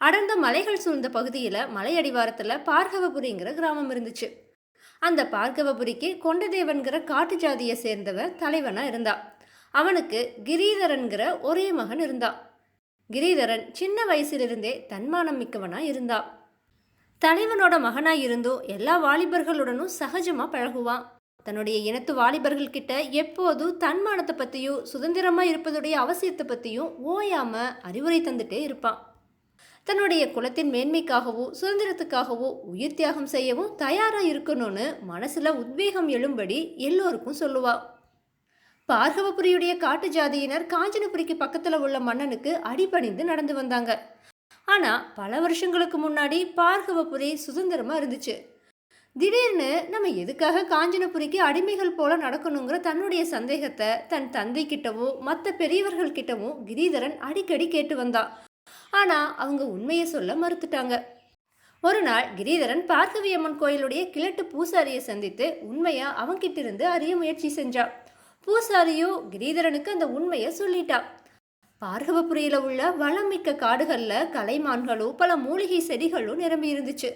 அடர்ந்த மலைகள் சூழ்ந்த பகுதியில் மலையடிவாரத்தில் பார்கவபுரிங்கிற கிராமம் இருந்துச்சு. அந்த பார்கவபுரிக்கு கொண்டதேவன்கிற காட்டு ஜாதியை சேர்ந்தவன் தலைவனாக இருந்தான் அவனுக்கு கிரீதரன்கிற ஒரே மகன் இருந்தான் கிரீதரன் சின்ன வயசிலிருந்தே தன்மானம் மிக்கவனாக இருந்தான் தலைவனோட மகனாக இருந்தும் எல்லா வாலிபர்களுடனும் சகஜமாக பழகுவான். தன்னுடைய இனத்து வாலிபர்கள் கிட்ட எப்போதும் தன்மானத்தை பற்றியும் சுதந்திரமாக இருப்பதுடைய அவசியத்தை பற்றியும் ஓயாமல் அறிவுரை தந்துட்டே இருப்பான். தன்னுடைய குலத்தின் மேன்மைக்காகவோ சுதந்திரத்துக்காகவோ உயிர் தியாகம் செய்யவும் தயாராக இருக்கணும்னு மனசில் உத்வேகம் எழும்படி எல்லோருக்கும் சொல்லுவாள் பார்கவபுரியுடைய காட்டு ஜாதியினர் காஞ்சனபுரிக்கு பக்கத்தில் உள்ள மன்னனுக்கு அடிபணிந்து நடந்து வந்தாங்க. ஆனால் பல வருஷங்களுக்கு முன்னாடி பார்கவபுரி சுதந்திரமாக இருந்துச்சு. திடீர்னு நம்ம எதுக்காக காஞ்சனபுரிக்கு அடிமைகள் போல நடக்கணுங்கிற தன்னுடைய சந்தேகத்தை தன் தந்தை கிட்டவும் மற்ற பெரியவர்கள் கிட்டவும் கிரிதரன் அடிக்கடி கேட்டு வந்தான் ஆனா அவங்க உண்மையை சொல்ல மறுத்துட்டாங்க. ஒரு நாள் கிரீதரன் பார்கவியம்மன் கோயிலுடைய கிழட்டு பூசாரியை சந்தித்து உண்மையா அவங்கிட்ட இருந்து அறிய முயற்சி செஞ்சான். பூசாரியோ கிரீதரனுக்கு அந்த உண்மையை சொல்லிட்டா பார்கவபுரியில உள்ள வளமிக்க காடுகள்ல கலைமான்களும் பல மூலிகை செடிகளும் நிரம்பி இருந்துச்சு.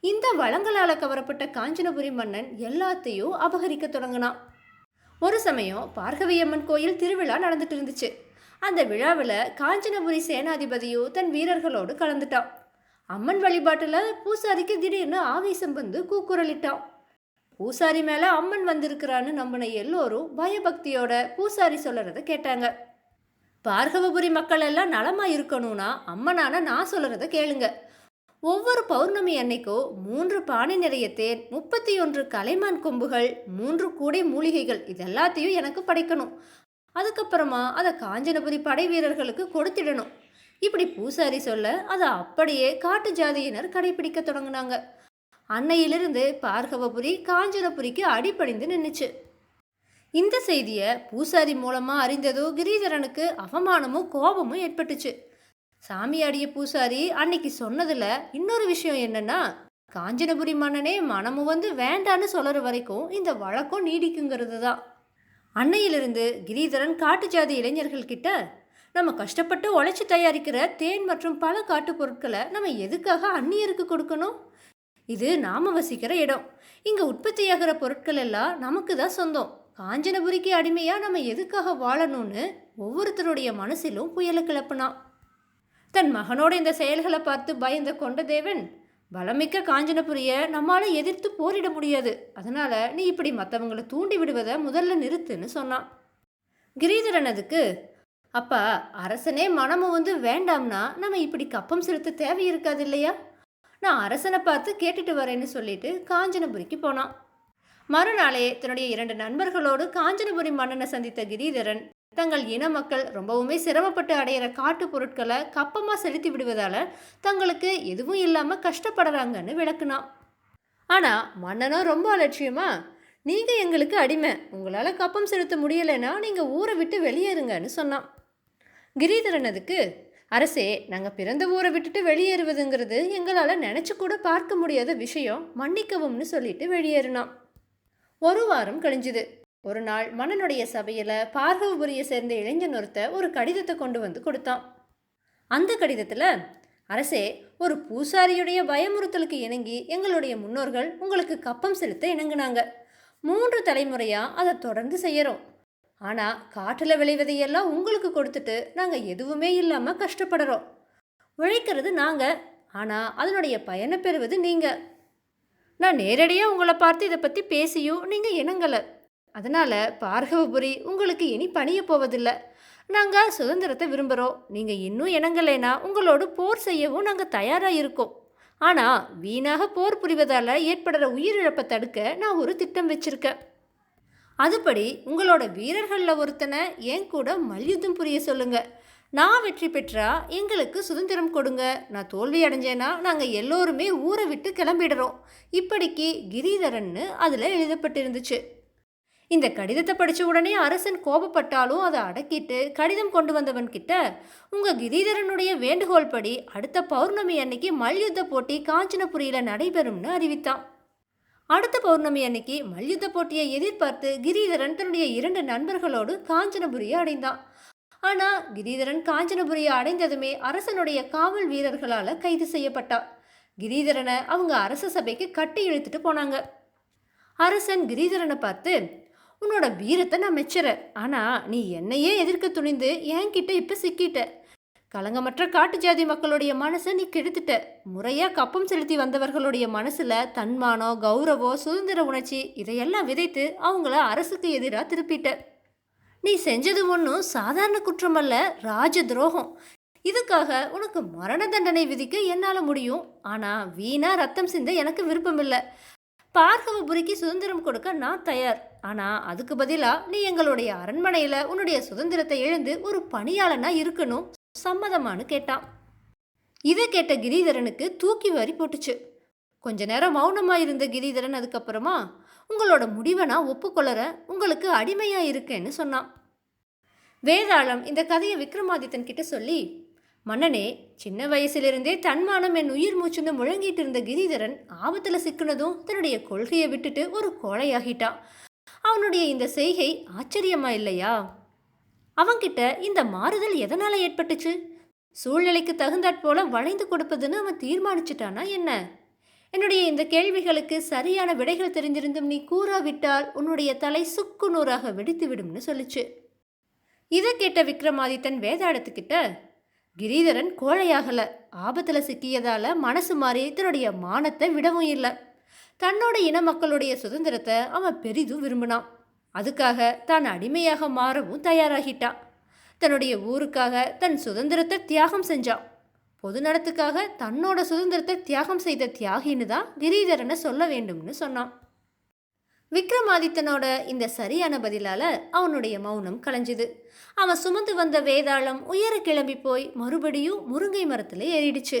இந்த வளங்களால் கவரப்பட்ட காஞ்சனபுரி மன்னன் எல்லாத்தையும் அபகரிக்க தொடங்கினான். ஒரு சமயம் பார்கவியம்மன் கோயில் திருவிழா நடந்துட்டு இருந்துச்சு. அந்த விழாவில் காஞ்சனபுரி சேனாதிபதியோ தன் வீரர்களோடு கலந்துட்டான். அம்மன் வழிபாட்டில் பூசாரிக்கு திடீர்னு ஆவேசம் வந்து கூக்குரலிட்டான். பூசாரி மேலே அம்மன் வந்திருக்கிறான்னு நம்பின எல்லோரும் பயபக்தியோட பூசாரி சொல்லுறத கேட்டாங்க. பார்கவபுரி மக்கள் எல்லாம் நலமாக இருக்கணும்னா அம்மனான நான் சொல்கிறத கேளுங்க. ஒவ்வொரு பௌர்ணமி அன்னைக்கும் மூன்று பானை நிறைய தேன் முப்பத்தி ஒன்று கலைமான் கொம்புகள் மூன்று கூடை மூலிகைகள் இதெல்லாத்தையும் எனக்கு படைக்கணும். அதுக்கப்புறமா அதை காஞ்சனபுரி படை வீரர்களுக்கு கொடுத்திடணும். இப்படி பூசாரி சொல்ல அதை அப்படியே காட்டு ஜாதியினர் கடைபிடிக்க தொடங்கினாங்க. அன்னையிலிருந்து பார்கவபுரி காஞ்சனபுரிக்கு அடிபணிந்து நின்றுச்சு இந்த செய்தியை பூசாரி மூலமா அறிந்ததோ கிரீதரனுக்கு அவமானமும் கோபமும் ஏற்பட்டுச்சு. சாமியாடிய பூசாரி அன்னைக்கு சொன்னதுல இன்னொரு விஷயம் என்னன்னா காஞ்சனபுரி மன்னனே மனமு வந்து வேண்டான்னு சொல்கிற வரைக்கும் இந்த வழக்கம் நீடிக்குங்கிறது தான் அன்னையிலிருந்து கிரிதரன் காட்டு ஜாதி இளைஞர்கள் கிட்ட நம்ம கஷ்டப்பட்டு உழைச்சி தயாரிக்கிற தேன் மற்றும் பல காட்டு பொருட்களை நம்ம எதுக்காக அந்நியருக்கு கொடுக்கணும்? இது நாம வசிக்கிற இடம். இங்கே உற்பத்தியாகிற பொருட்கள் எல்லாம் நமக்கு தான் சொந்தம். காஞ்சனபுரிக்கு அடிமையாக நம்ம எதுக்காக வாழணும்னு ஒவ்வொருத்தருடைய மனசிலும் புயலை கிளப்புனான். தன் மகனோட இந்த செயல்களை பார்த்து பயந்த கொண்டதேவன் பலமிக்க காஞ்சனபுரிய நம்மால எதிர்த்து போரிட முடியாது. அதனால நீ இப்படி மற்றவங்களை தூண்டி விடுவதை முதல்ல நிறுத்துன்னு சொன்னான். கிரீதரன் அதுக்கு அப்பா அரசனே மனமும் வந்து வேண்டாம்னா நம்ம இப்படி கப்பம் செலுத்த தேவை இருக்காது இல்லையா? நான் அரசனை பார்த்து கேட்டுட்டு வரேன்னு சொல்லிட்டு காஞ்சனபுரிக்கு போனான். மறுநாளே தன்னுடைய இரண்டு நண்பர்களோடு காஞ்சனபுரி மன்னனை சந்தித்த கிரீதரன் தங்கள் இன மக்கள் ரொம்பவுமே சிரமப்பட்டு அடையிற காட்டு பொருட்களை கப்பமாக செலுத்தி விடுவதால் தங்களுக்கு எதுவும் இல்லாமல் கஷ்டப்படுறாங்கன்னு விளக்குனான். ஆனால் மன்னனும் ரொம்ப அலட்சியமா? நீங்கள் எங்களுக்கு அடிமை. உங்களால் கப்பம் செலுத்த முடியலைன்னா நீங்கள் ஊரை விட்டு வெளியேறுங்கன்னு சொன்னான். கிரிதரனதுக்கு அரசே நாங்கள் பிறந்த ஊரை விட்டுட்டு வெளியேறுவதுங்கிறது எங்களால் நினச்சி கூட பார்க்க முடியாத விஷயம். மன்னிக்கவும்னு சொல்லிட்டு வெளியேறினான். ஒரு வாரம் கழிஞ்சுது. ஒரு நாள் மன்னனுடைய சபையில் பார்கவபுரியை சேர்ந்த இளைஞன் ஒருத்த ஒரு கடிதத்தை கொண்டு வந்து கொடுத்தான். அந்த கடிதத்தில் அரசே ஒரு பூசாரியுடைய பயமுறுத்தலுக்கு இணங்கி எங்களுடைய முன்னோர்கள் உங்களுக்கு கப்பம் செலுத்த இணங்குனாங்க. மூன்று தலைமுறையாக அதை தொடர்ந்து செய்கிறோம் ஆனால் காட்டில் விளைவதையெல்லாம் உங்களுக்கு கொடுத்துட்டு நாங்கள் எதுவுமே இல்லாமல் கஷ்டப்படுறோம். உழைக்கிறது நாங்கள் ஆனால் அதனுடைய பயனை பெறுவது நீங்கள் நான் நேரடியாக உங்களை பார்த்து இதை பற்றி பேசியும் நீங்கள் இணங்கலை. அதனால் பார்கவபுரி உங்களுக்கு இனி பணிய போவதில்லை. நாங்கள் சுதந்திரத்தை விரும்புகிறோம் நீங்கள் இன்னும் இணங்கலைனா உங்களோடு போர் செய்யவும் நாங்கள் தயாராக இருக்கோம். ஆனால் வீணாக போர் புரிவதால் ஏற்படுற உயிரிழப்பை தடுக்க நான் ஒரு திட்டம் வச்சுருக்கேன். அதுபடி உங்களோட வீரர்களில் ஒருத்தனை என் கூட மல்யுத்தம் புரிய சொல்லுங்கள் நான் வெற்றி பெற்றா எங்களுக்கு சுதந்திரம் கொடுங்க. நான் தோல்வி அடைஞ்சேன்னா நாங்கள் எல்லோருமே ஊரை விட்டு கிளம்பிடுறோம். இப்படிக்கு கிரிதரன்னு அதில் எழுதப்பட்டிருந்துச்சு. இந்த கடிதத்தை படித்த உடனே அரசன் கோபப்பட்டாலும் அதை அடக்கிட்டு கடிதம் கொண்டு வந்தவன் கிட்ட உங்கள் கிரிதரனுடைய வேண்டுகோள் படி அடுத்த பௌர்ணமி அன்னைக்கு மல்யுத்த போட்டி காஞ்சனபுரியில் நடைபெறும்னு அறிவித்தான். அடுத்த பௌர்ணமி அன்னைக்கு மல்யுத்த போட்டியை எதிர்பார்த்து கிரிதரன் தன்னுடைய இரண்டு நண்பர்களோடு காஞ்சனபுரியை அடைந்தான். ஆனால் கிரிதரன் காஞ்சனபுரியை அடைந்ததுமே அரசனுடைய காவல் வீரர்களால் கைது செய்யப்பட்டான் கிரிதரனை அவங்க அரச சபைக்கு கட்டி இழுத்துட்டு போனாங்க. அரசன் கிரிதரனை பார்த்து உன்னோட வீரத்தை நான் மெச்சுறேன். ஆனா நீ என்னையே எதிர்க்க துணிந்து என்கிட்ட இப்ப சிக்கிட்ட. கலங்கமற்ற காட்டு ஜாதி மக்களுடைய மனசை நீ கெடுத்துட்ட. முறையா கப்பம் செலுத்தி வந்தவர்களுடைய மனசுல தன்மானம் கௌரவம் சுதந்திர உணர்ச்சி இதையெல்லாம் விதைத்து அவங்கள அரசுக்கு எதிராக திருப்பிட்ட. நீ செஞ்சது ஒன்றும் சாதாரண குற்றம் அல்ல ராஜ துரோகம். இதுக்காக உனக்கு மரண தண்டனை விதிக்க என்னால் முடியும். ஆனால் வீணா ரத்தம் சிந்த எனக்கு விருப்பமில்லை. பார்கவபுரிக்கு சுதந்திரம் கொடுக்க நான் தயார். ஆனால் அதுக்கு பதிலாக நீ எங்களுடைய அரண்மனையில் உன்னுடைய சுதந்திரத்தை எழுந்து ஒரு பணியாளனாக இருக்கணும் சம்மதமானு கேட்டான். இதை கேட்ட கிரிதரனுக்கு தூக்கி வாரி போட்டுச்சு. கொஞ்ச நேரம் மௌனமாக இருந்த கிரிதரன் அதுக்கப்புறமா உங்களோட முடிவை நான் ஒப்புக்கொள்ளறேன் உங்களுக்கு அடிமையாக இருக்கேன்னு சொன்னான். வேதாளம் இந்த கதையை விக்ரமாதித்தன் கிட்ட சொல்லி மன்னனே சின்ன வயசிலிருந்தே தன்மானம் என் உயிர் மூச்சுன்னு முழங்கிட்டு இருந்த கிரிதரன் ஆபத்தில் சிக்கினதும் தன்னுடைய கொள்கையை விட்டுட்டு ஒரு கோழையாகிட்டான். அவனுடைய இந்த செய்கை ஆச்சரியமா இல்லையா? அவன்கிட்ட இந்த மாறுதல் எதனால் ஏற்பட்டுச்சு? சூழ்நிலைக்கு தகுந்தாற்போல வளைந்து கொடுப்பதுன்னு அவன் தீர்மானிச்சிட்டானா என்ன? என்னுடைய இந்த கேள்விகளுக்கு சரியான விடைகள் தெரிஞ்சிருந்தும் நீ கூறாவிட்டால் உன்னுடைய தலை சுக்கு நூறாக வெடித்து விடும்னு சொல்லிச்சு. இதை கேட்ட விக்ரமாதித்தன் வேதாளத்துக்கிட்ட கிரீதரன் கோழையாகலை ஆபத்தில் சிக்கியதால் மனசு மாறி தன்னுடைய மானத்தை விடவும் இல்லை. தன்னோட இன மக்களுடைய சுதந்திரத்தை அவன் பெரிதும் விரும்பினான். அதுக்காக தான் அடிமையாக மாறவும் தயாராகிட்டான். தன்னுடைய ஊருக்காக தன் சுதந்திரத்தை தியாகம் செஞ்சான். பொது நடத்துக்காக தன்னோட சுதந்திரத்தை தியாகம் செய்த தியாகின்னு தான் கிரீதரனை சொல்ல வேண்டும்னு சொன்னான். விக்ரமாதித்தனோட இந்த சரியான பதிலால அவனுடைய மௌனம் கலைஞ்சுது. அவன் சுமந்து வந்த வேதாளம் உயர கிளம்பி போய் மறுபடியும் முருங்கை மரத்தில் ஏறிடுச்சு.